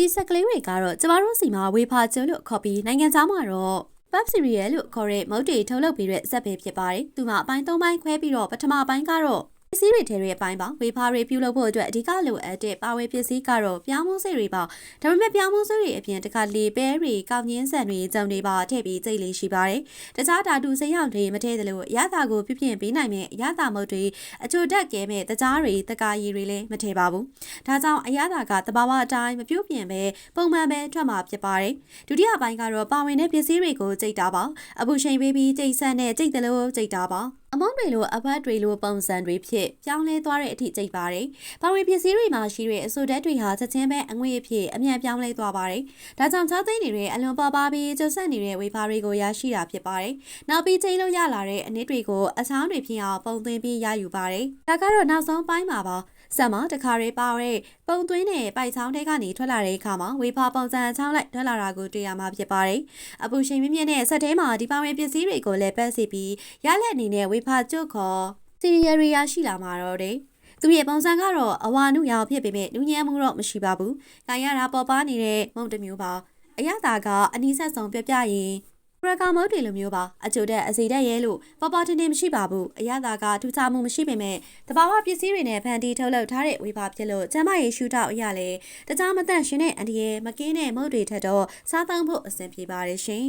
ဒီဆက်ကလေးတွေကတော့ကျမတို့စီမှာဝေဖာကျွန်းလို့ခေါ်ပြီးနိုင်ငံသားမှာတော့ Pub Cereal လို့ခေါ်တဲ့မုတ်တွေထုတ်လုပ်ပေးတဲ့ဇက်ပဲဖြစ်ပါတယ်။သူမှာအပိုင်း၃ပိုင်းခွဲပြီးတော့ပထမပိုင်းကတော့ ပစ္စည်းတွေထဲတွေအပိုင်းပါဝေဖာတွေပြုလုပ်ဖို့အတွက်အဓိကလိုအပ်တဲ့ပါဝေပစ္စည်းကတော့ပြောင်းမှုစိတ်တွေပါဒါပေမဲ့ပြောင်းမှုစိတ်တွေအပြင်တခါလေပဲတွေကောက်ငင်းဆန်တွေကြုံတွေပါထည့်ပြီးကြိတ်လေးရှိပါတယ်။တခြားဓာတုစိမ်းရောက်တွေမထည့်သလိုအရသာကိုပြပြင်းပေးနိုင်မဲ့အရသာမုတ်တွေအချိုတက်ကဲမဲ့တကြားတွေတကာရည်တွေလည်းမထည့်ပါဘူး။ဒါကြောင့်အရသာကတဘာဝအတိုင်းမပြုတ်ပြင်းပဲပုံမှန်ပဲထွက်မှာဖြစ်ပါတယ်။ဒုတိယပိုင်းကတော့ပါဝင်တဲ့ပစ္စည်းတွေကိုကြိတ်တာပါ။အပူချိန်ပေးပြီးကြိတ်ဆက်နဲ့ကြိတ်တယ်လို့ကြိတ်တာပါ။အ မောင်းတွေလိုအပတ်တွေလိုပုံစံတွေဖြစ်ပြောင်းလဲသွားတဲ့အထိကြိတ်ပါတယ်။ပါဝင်ပစ္စည်းတွေမှာရှိတဲ့အဆိုဓာတ်တွေဟာချက်ချင်းပဲအငွေ့အဖြစ်အမြန်ပြောင်းလဲသွားပါတယ်။ဒါကြောင့်ချောသိနေတဲ့အလွန်ပါပါပြီးကျဆက်နေတဲ့ဝေဖာတွေကိုရရှိတာဖြစ်ပါတယ်။နောက်ပြီးချိန်လို့ရလာတဲ့အနည်းတွေကိုအချောင်းတွေဖြစ်အောင်ပုံသွင်းပြီးရယူပါတယ်။ဒါကတော့နောက်ဆုံးပိုင်းမှာပါ။ ဆက်မှာတခါရေးပါတဲ့ပုံသွင်းတဲ့ပိုက်ချောင်းထဲကနေထွက်လာတဲ့အခါမှာဝေဖာပုံစံချောင်းလိုက်ထွက်လာတာကိုတွေ့ရမှာဖြစ်ပါတယ်။အပူချိန်မြင့်မြင့်နဲ့ဆက်ထဲမှာဒီပါဝင်ပစ္စည်းတွေကိုလည်းပတ်စီပြီးရလက်အနေနဲ့ဝေဖာကျွတ်ခေါ်စီရီယယ်ရီယာရှိလာမှာတော့တယ်။သူရဲ့ပုံစံကတော့အဝါနုရောင်ဖြစ်ပေမဲ့လူညံမှုတော့မရှိပါဘူး။ခံရတာပေါ်ပါနေတဲ့မုံတစ်မျိုးပါ။အရသာကအနီးဆက်ဆုံးပြပြရင် ပရကာမုတ်တွေလိုမျိုးပါအချိုတက်အစီတက်ရဲလို့ပေါ်ပေါ်တင်တင်မရှိပါဘူးအရသာကထူးခြားမှုမရှိပေမဲ့တဘာဝပစ္စည်းတွေနဲ့ဖန်တီထုတ်လုပ်ထားတဲ့ဝေပါဖြစ်လို့ကျမရဲ့ရှူထောက်အရလဲတခြားမတန့်ရှင်တဲ့အန်ဒီရဲ့မကင်းတဲ့မုတ်တွေထက်တော့စားသုံးဖို့အဆင်ပြေပါတယ်ရှင်